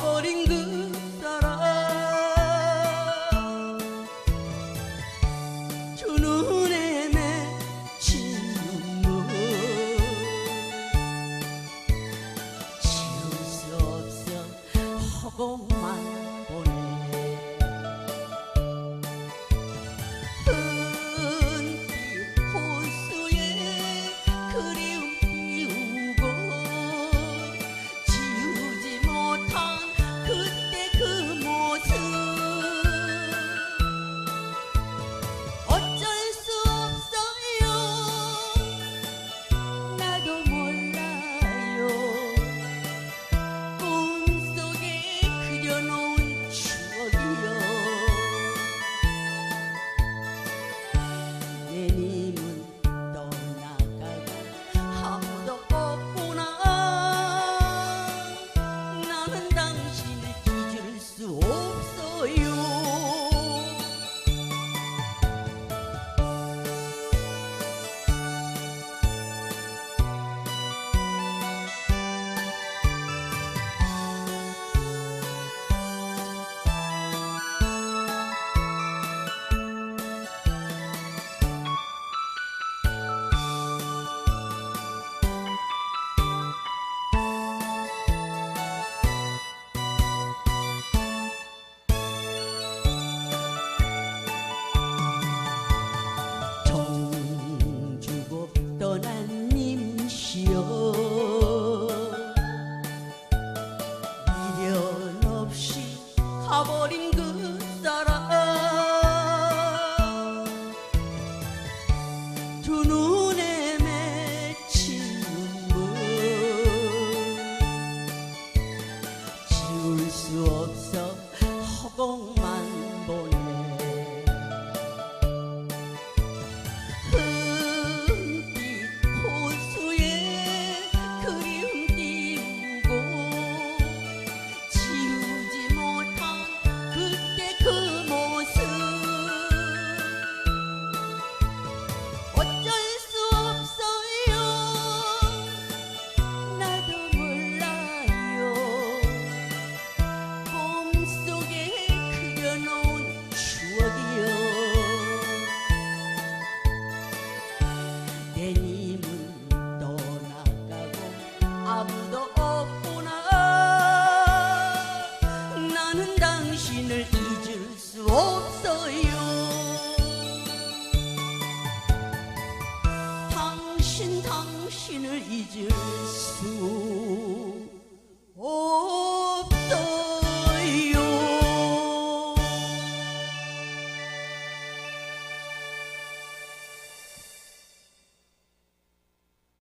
버린 그 사람. 주 눈에 맺힌 눈물. 지울 수 없어 허공만 아무도 없구나. 나는 당신을 잊을 수 없어요. 당신 당신을 잊을 수